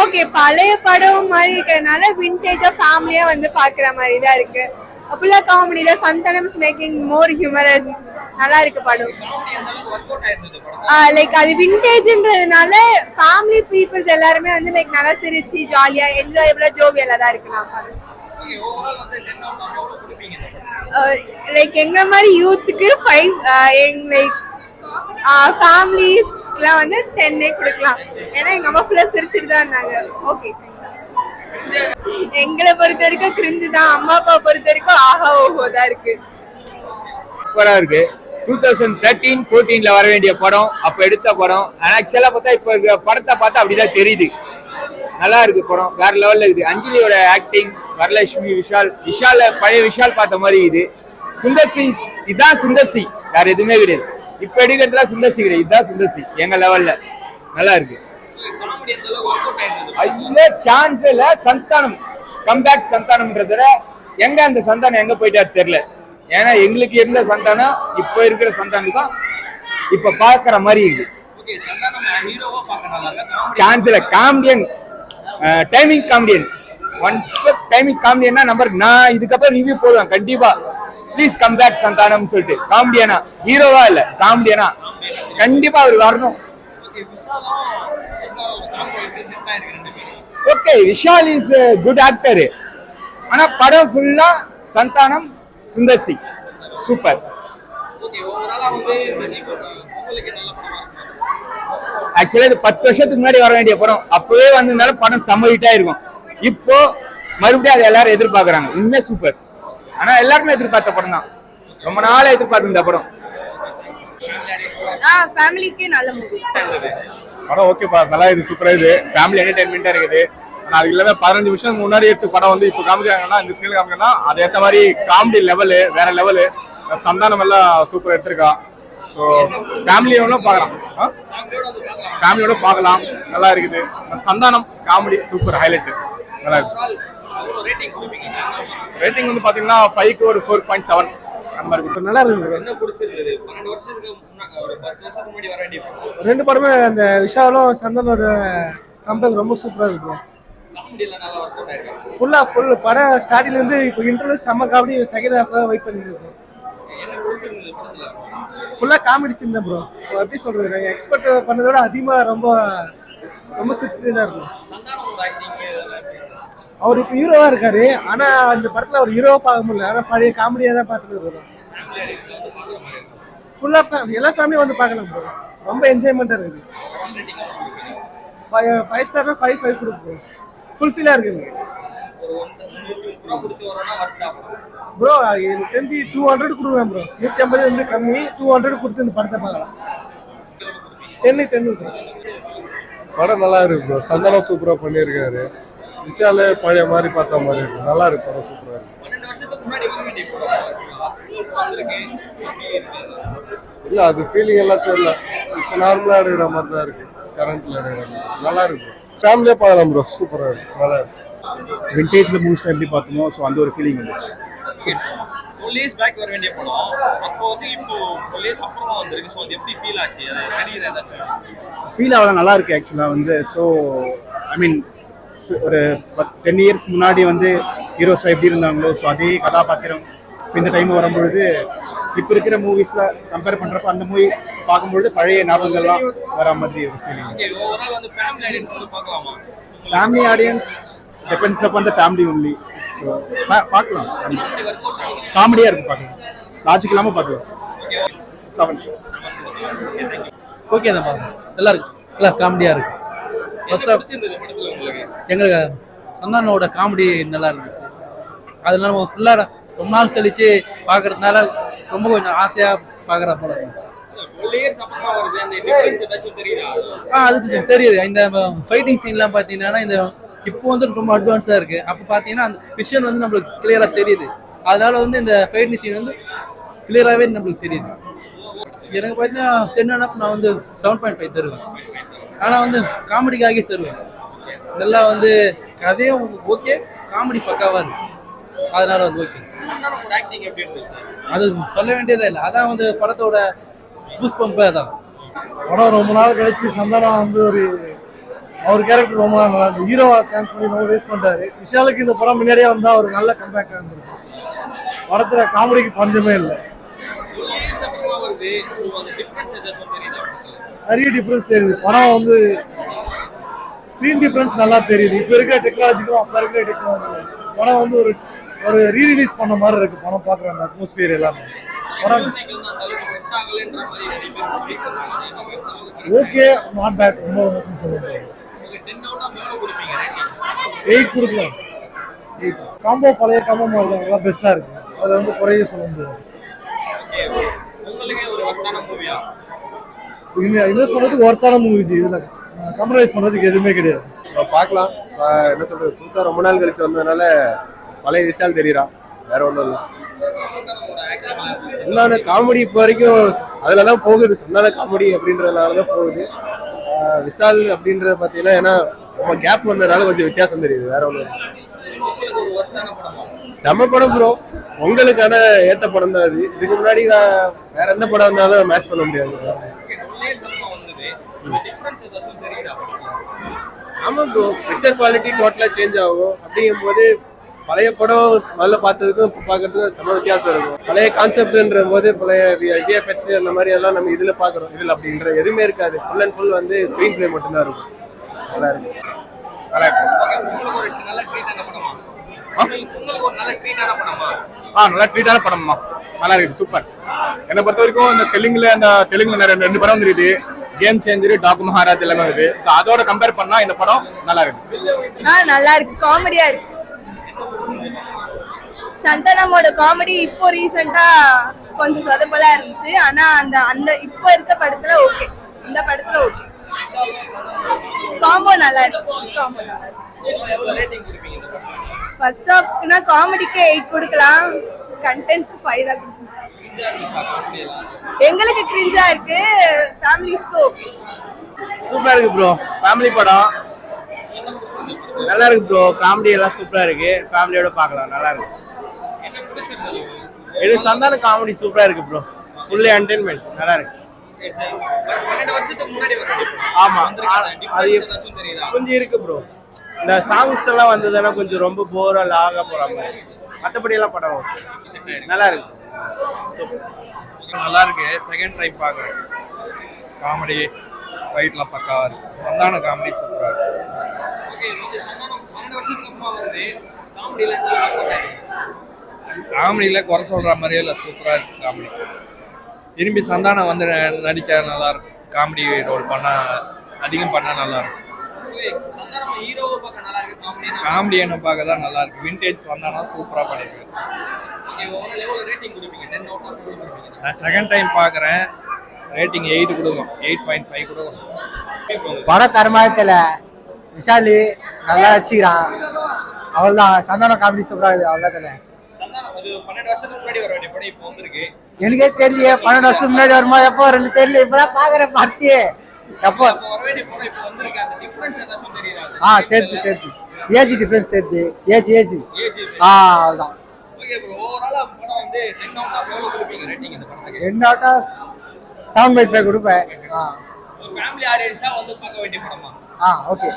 Okay பழைய படம் மாதிரி இருக்கிறதுனால விண்டேஜா ஃபேமிலியா வந்து பாக்குற மாதிரி தான் இருக்கு ஃபுல்லா காமெடி தான். சந்தானம்ஸ் மேக்கிங் மோர் ஹியூமரஸ் நல்லா இருக்கு படம். லைக் அது விண்டேஜ்ன்றதுனால ஃபேமிலி பீப்புள்ஸ் எல்லாருமே வந்து லைக் நல்லா சிரிச்சு ஜாலியா என்ஜாயபிளா ஜோவியலா தான் இருக்கு நான் படம் லைக் எங்க மாதிரி யூத்துக்கு ஃபைவ் லைக் ஃபேமிலிஸ்க்குலாம் வந்து டென்னே கொடுக்கலாம். ஏன்னா எங்க அம்மா ஃபுல்லாக சிரிச்சிட்டு தான் இருந்தாங்க. ஓகே எங்களை பொறுத்த வரைக்கும் கிரிஞ்சு தான். அம்மா அப்பா பொறுத்த வரைக்கும் ஆஹா ஓஹோ தான் இருக்கு. சூப்பராக இருக்கு. டூ தௌசண்ட் தேர்ட்டீன் ஃபோர்டீன்ல வர வேண்டிய படம் அப்போ எடுத்த படம். ஆனால் ஆக்சுவலா பார்த்தா இப்போ இருக்கிற படத்தை பார்த்தா அப்படிதான் தெரியுது. நல்லா இருக்கு படம். வேற லெவலில் இருக்குது. அஞ்சலியோட ஆக்டிங் வரலட்சுமி விஷால். விஷால பழைய விஷால் பார்த்த மாதிரி இது. சுந்தர் சிங் இதான் சுந்தர் சிங் வேற எதுவுமே கிடையாது. இப்ப எடுக்கிறதுலாம் சுந்தர் இதுதான் சுந்தசி எங்க லெவல்ல நல்லா இருக்கு. ஐயோ சான்ஸ் இல்ல. சந்தானம். கம்பேக் சந்தானம்ன்றத எங்க அந்த சந்தானம் எங்க போயிட்டாரு தெரியல. ஏன்னா எங்களுக்கு இருந்த சந்தானம் இப்ப இருக்கிற சந்தானம் தான் இப்ப பாக்குற மாதிரி இருக்கு. சான்ஸ் இல்ல. Comedian timing comedian one step timing காமெடியன்னா number நான் இதுக்கப்புறம் ரிவ்யூ போடுவேன். கண்டிப்பா. ப்ளீஸ் கம் பேக் சந்தானம்னு சொல்லிட்டு. காமெடியனா? ஹீரோவா இல்ல காமெடியனா? கண்டிப்பா அவர் வரணும். Okay Vishal is good actor ஆனா படம் ஃபுல்லா சந்தானம் சுந்தர் சி. சூப்பர் ஆக்சுவலா இது பத்து வருஷத்துக்கு முன்னாடி வர வேண்டிய படம். அப்பவே வந்திருந்தாலும் படம் செம்ம இருக்கும் இப்போ மறுபடியும் அதை எல்லாரும் எதிர்பார்க்கறாங்க. உண்மை சூப்பர் ஆனா எல்லாருமே எதிர்பார்த்த படம் தான். ரொம்ப நாளா எதிர்பார்த்து இந்த படம். ஆ ஃபேமிலிக்கே நல்ல மூவி படம் ஓகேப்பா நல்லா இது சூப்பரா இது ஃபேமிலி என்டர்டைன்மெண்டா இருக்குது. ஆனா அது இல்லாம பதினஞ்சு வருஷம் முன்னாடி எடுத்த படம் வந்து இப்போ காமிக்கிறாங்கன்னா இந்த ஸ்கில் காமிக்கனா அது ஏத்த மாதிரி காமெடி லெவலு வேற லெவலு சந்தானம் எல்லாம் சூப்பரா எடுத்திருக்கா. ஸோ ஃபேமிலியோட பார்க்கலாம். ஃபேமிலியோட பார்க்கலாம். நல்லா இருக்குது. சந்தானம் காமெடி சூப்பர் ஹைலைட் நல்லா இருக்கு ரேட்டிங் வந்து பாத்தீங்கன்னா ஃபைவ்க்கு ஒரு ஃபோர் பாயிண்ட் செவன் அந்த மாதிரி கொடுக்கும் நல்லா இருக்கு என்ன பிடிச்சிருந்தது? பன்னெண்டு வருஷத்துக்கு ரெண்டு படமே அந்த விஷாலும் சந்தனோட கம்பேக் ரொம்ப சூப்பரா இருக்கும் காமெடி எல்லாம் நல்லா ஒர்க் அவுட் ஆயிருக்காங்க ஃபுல்லா ஃபுல் படம் ஸ்டார்டிங்ல இருந்து இப்போ இன்டர்வியூ செம்ம காமெடி செகண்ட் ஹாஃப் வெயிட் பண்ணிட்டு இருக்கோம் ஃபுல்லா காமெடி சீன் தான் ப்ரோ எப்படி சொல்றது? நாங்கள் எக்ஸ்பெக்ட் பண்ணதை விட அதிகமா ரொம்ப ரொம்ப சிரிச்சுட்டே தான் இருக்கும் சந்தானமோட ஆக்டிங் இதெல்லாம் எப்படி இருந்துச்சு? அவர் இப்போ ஹீரோவா இருக்காரு. ஆனா அந்த படத்துல அவர் ஹீரோவா பார்க்க முடியல. ஆனா பழைய காமெடியா தான் பார்த்துட்டு வரும் ஃபுல்லா எல்லா ஃபேமிலியும் வந்து பார்க்கலாம் ப்ரோ ரொம்ப என்ஜாய்மெண்ட்டாக இருக்குது ஃபைவ் ஃபைவ் ஸ்டார்னா ஃபைவ் ஃபைவ் கொடுப்போம் ஃபுல்ஃபில்லா இருக்குது ப்ரோ எனக்கு. தெரிஞ்சு டூ ஹண்ட்ரட் கொடுக்கலாம் ப்ரோ நூற்றி ஐம்பது வந்து கம்மி. டூ ஹண்ட்ரட் கொடுத்து இந்த படத்தை பார்க்கலாம். டென்னு டென்னு படம் நல்லா இருக்கு ப்ரோ சந்தானம் சூப்பராக பண்ணியிருக்காரு. விஷாலே பழைய மாதிரி பார்த்த மாதிரி இருக்கு. நல்லா இருக்கு படம் சூப்பரா இருக்கு. இல்ல அது ஃபீலிங் எல்லாம் தெரியல. இப்போ நார்மலா எடுக்கிற மாதிரி தான் இருக்கு. கரண்ட்ல எடுக்கிற மாதிரி. நல்லா இருக்கு. ஃபேமிலியே பார்க்கலாம் ப்ரோ சூப்பரா இருக்கு. நல்லா இருக்கு. விண்டேஜ்ல மூவிஸ்ல எப்படி பார்த்தோமோ ஸோ அந்த ஒரு ஃபீலிங் வந்துச்சு. டுவெல் இயர்ஸ் பேக் வர வேண்டிய படம். அப்போ வந்து இப்போ டுவெல் இயர்ஸ் அப்புறமா வந்திருக்கு. ஸோ அது எப்படி ஃபீல் ஆச்சு? அது நடிகர் ஏதாச்சும்? ஃபீல் ஆகலாம் நல்லா இருக்கு ஆக்சுவலாக வந்து. ஸோ ஐ மீன் ஒரு டென் இயர்ஸ் முன்னாடி வந்து ஹீரோஸ் எப்படி இருந்தாங்களோ ஸோ அதே கதாபாத்திரம் ஸோ இந்த டைம் வரும்பொழுது இப்போ இருக்கிற மூவிஸில் கம்பேர் பண்ணுறப்ப அந்த மூவி பார்க்கும்பொழுது பழைய ஞாபகங்கள்லாம் வர மாதிரி ஒரு ஃபீலிங் ஃபேமிலி ஆடியன்ஸ் பார்க்கலாமா? டிபெண்ட்ஸ் அப் அந்த ஃபேமிலி ஒன்லி ஸோ பார்க்கலாம். காமெடியாக இருக்கு பார்க்கலாம். லாஜிக் இல்லாமல் பார்க்கலாம். செவன் ஓகே தான் பாருங்க நல்லா இருக்கு. நல்லா காமெடியா இருக்கு. ஃபர்ஸ்ட் ஆஃப் எங்களுக்கு சந்தானோட காமெடி நல்லா இருந்துச்சு. அதனால நம்ம ஃபுல்லாக ரொம்ப நாள் கழிச்சு பார்க்கறதுனால ரொம்ப கொஞ்சம் ஆசையா பார்க்குற போல இருந்துச்சு. ஆ அதுக்கு தெரியுது. இந்த ஃபைட்டிங் சீன்லாம் பார்த்தீங்கன்னா இந்த இப்போ வந்து ரொம்ப அட்வான்ஸாக இருக்கு. அப்போ பார்த்தீங்கன்னா அந்த விஷயம் வந்து நம்மளுக்கு கிளியராக தெரியுது. அதனால வந்து இந்த ஃபைட்டிங் சீன் வந்து கிளியராகவே நம்மளுக்கு தெரியுது. எனக்கு பார்த்தீங்கன்னா டென் அண்ட் ஆஃப் நான் வந்து செவன் பாயிண்ட் ஃபைவ் தருவேன் ஆனால் வந்து காமெடிக்காகவே தருவேன் நல்லா வந்து கதையும் ஓகே காமெடி பக்காவாக இருக்கு அதனால வந்து ஓகே அது சொல்ல வேண்டியதே இல்லை. அதான் வந்து படத்தோட பூஸ் பம்பே அதான். படம் ரொம்ப நாள் கழிச்சு சந்தானம் வந்து ஒரு அவர் கேரக்டர் ரொம்ப நல்லா இருக்கு ஹீரோ சான்ஸ் பண்ணி ரொம்ப வேஸ்ட் பண்ணிட்டாரு. விஷாலுக்கு இந்த படம் முன்னாடியே வந்தா ஒரு நல்ல கம்பேக் இருந்திருக்கும். படத்துல காமெடிக்கு பஞ்சமே இல்லை ஒரு இயர்ஸ் அப்புறமா வருது So, அந்த டிஃபரன்ஸ் ஏதாச்சும் தெரியுதா படத்துல? நிறைய டிஃப்ரென்ஸ் தெரியுது. படம் வந்து ஸ்க்ரீன் டிஃப்ரென்ஸ் நல்லா தெரியுது. இப்போ இருக்கிற டெக்னாலஜிக்கும் அப்போ இருக்கிற டெக்னாலஜிக்கும் படம் வந்து ஒரு ஒரு ரீரிலீஸ் பண்ண மாதிரி இருக்கு. படம் பார்க்குற அந்த அட்மாஸ்பியர் எல்லாமே. படம் ஓகே நாட் பேட் ரொம்ப மோசம் சொல்ல முடியாது. எயிட் கொடுக்கலாம். எயிட் காம்போ பழைய காம்போ மாதிரி தான் நல்லா பெஸ்ட்டாக இருக்கு. அதில் வந்து குறைய சொல்ல முடியாது. இன்வெஸ்ட் பண்ணுறதுக்கு ஒர்த்தான மூவிஜி இதில் கம்ப்ரமைஸ் பண்ணுறதுக்கு எதுவுமே கிடையாது. நம்ம பார்க்கலாம். என்ன சொல்றது புதுசா ரொம்ப நாள் கழிச்சு வந்ததுனால பழைய விஷால் தெரியறான் வேற ஒன்றும் இல்லை. சந்தான காமெடி இப்போ வரைக்கும் அதில் தான் போகுது. சந்தான காமெடி அப்படின்றதுனால தான் போகுது விஷால் அப்படின்றது பார்த்தீங்கன்னா ஏன்னா ரொம்ப கேப் வந்ததுனால கொஞ்சம் வித்தியாசம் தெரியுது. வேற ஒன்றும் செம்ம படம் ப்ரோ உங்களுக்கான ஏற்ற படம் தான் அது. இதுக்கு முன்னாடி நான் வேற எந்த படம் இருந்தாலும் மேட்ச் பண்ண முடியாது Okay, 12 years அப்புறம் வந்தது இந்த டிஃபரன்ஸ் ஏதாச்சும் தெரியுதா ஆமாம் ப்ரோ பிக்சர் குவாலிட்டி டோட்டலாக சேஞ்ச் ஆகும். அப்படிங்கும்போது பழைய படம் முதல்ல பார்த்ததுக்கும் இப்போ பார்க்கறதுக்கும் செம வித்தியாசம் இருக்கும். பழைய கான்செப்ட்ன்ற போது பழைய விஎஃப்எக்ஸ் அந்த மாதிரி எல்லாம் நம்ம இதில் பார்க்குறோம். இதில் அப்படின்ற எதுவுமே இருக்காது. ஃபுல் அண்ட் ஃபுல் வந்து ஸ்க்ரீன் பிளே மட்டும்தான் இருக்கும். நல்லா இருக்கும் நல்லா இருக்கும் ஆ நல்லா ட்ரீட்டான படம்மா. நல்லா இருக்குது சூப்பர் என்னை பொறுத்த வரைக்கும் இந்த தெலுங்குல அந்த தெலுங்குல நிறைய ரெண்டு படம் வந்துருக்குது. கேம் சேஞ்சர் டாக் மகாராஜ் எல்லாமே வருது. ஸோ அதோட கம்பேர் பண்ணா இந்த படம் நல்லா இருக்கு. ஆ நல்லா இருக்கு. காமெடியா இருக்கு. சந்தனமோட காமெடி இப்போ ரீசெண்டா கொஞ்சம் சொதப்பலா இருந்துச்சு. ஆனா அந்த அந்த இப்போ இருக்க படத்துல ஓகே இந்த படத்துல ஓகே காம்போ நல்லா இருக்கு. காம்போ நல்லா இருக்கு. ஃபர்ஸ்ட் ஆஃப்னா காமெடிக்கு எயிட் கொடுக்கலாம். கண்டென்ட் ஃபைவ் தான் எங்களுக்கு கிரிஞ்சா இருக்கு. ஃபேமிலிஸ்க்கு ஓகே சூப்பரா இருக்கு ப்ரோ ஃபேமிலி படம். நல்லா இருக்கு ப்ரோ காமெடி எல்லாம் சூப்பரா இருக்கு. ஃபேமிலியோட பார்க்கலாம். நல்லா இருக்கு. என்ன இது சந்தான காமெடி சூப்பரா இருக்கு ப்ரோ ஃபுல்லி என்டர்டைன்மெண்ட் நல்லா இருக்கு. ஆமா. அது கொஞ்சம் இருக்கு ப்ரோ இந்த சாங்ஸ் எல்லாம் வந்ததுன்னா கொஞ்சம் ரொம்ப போரா லாக போற மாதிரி. மற்றபடி எல்லாம் படம் ஓகே நல்லா இருக்கு நல்லா இருக்கு செகண்ட் டைம் பார்க்குறேன். காமெடி ஃபைட்லாம் பக்காவா இருக்கு. சந்தான காமெடி சூப்பரா இருக்கு காமெடியில குறை சொல்ற மாதிரியே இல்லை சூப்பரா இருக்கு காமெடி திரும்பி சந்தானம் வந்து ந- நடிச்சா நல்லா இருக்கும். காமெடி ரோல் பண்ணா அதிகம் பண்ணா நல்லா ஹீரோவை பார்க்க இருக்கு. தான் நல்லா இருக்கு. விண்டேஜ் சந்தானம் சூப்பரா பண்ணிருக்கு ஓகே ஓவரால் எவ்வளவு ரேட்டிங் கொடுப்பீங்க? டென் அவுட் ஆஃப் எவ்வளவு கொடுப்பீங்க நான் செகண்ட் டைம் பார்க்குறேன். ரேட்டிங் எயிட் கொடுக்கும் எயிட் பாயிண்ட் ஃபைவ் கொடுக்கும் படம் தரமாயத்தில் விஷாலு நல்லா வச்சுக்கிறான் அவ்வளோதான் சந்தானம் காமெடி சூப்பராக இருக்குது. அவ்வளோதான் தானே. சந்தானம் அது பன்னெண்டு வருஷத்துக்கு முன்னாடி வர வேண்டிய படம் இப்போ வந்திருக்கு. எனக்கே தெரியலையே. பன்னெண்டு வருஷம் முன்னாடி வருமா எப்போ ரெண்டு தெரியல. இப்பதான் பாக்குறேன் பார்த்தியே. எப்போ? ஆ தெரிஞ்சு தெரிஞ்சு. ஏஜ் டிஃபரன்ஸ் தெரிஞ்சு. ஏஜ் ஏஜ் ஆ அதுதான் ரெண்டு out of seven by five கொடுப்பேன். ஆ. ஆ ஓகே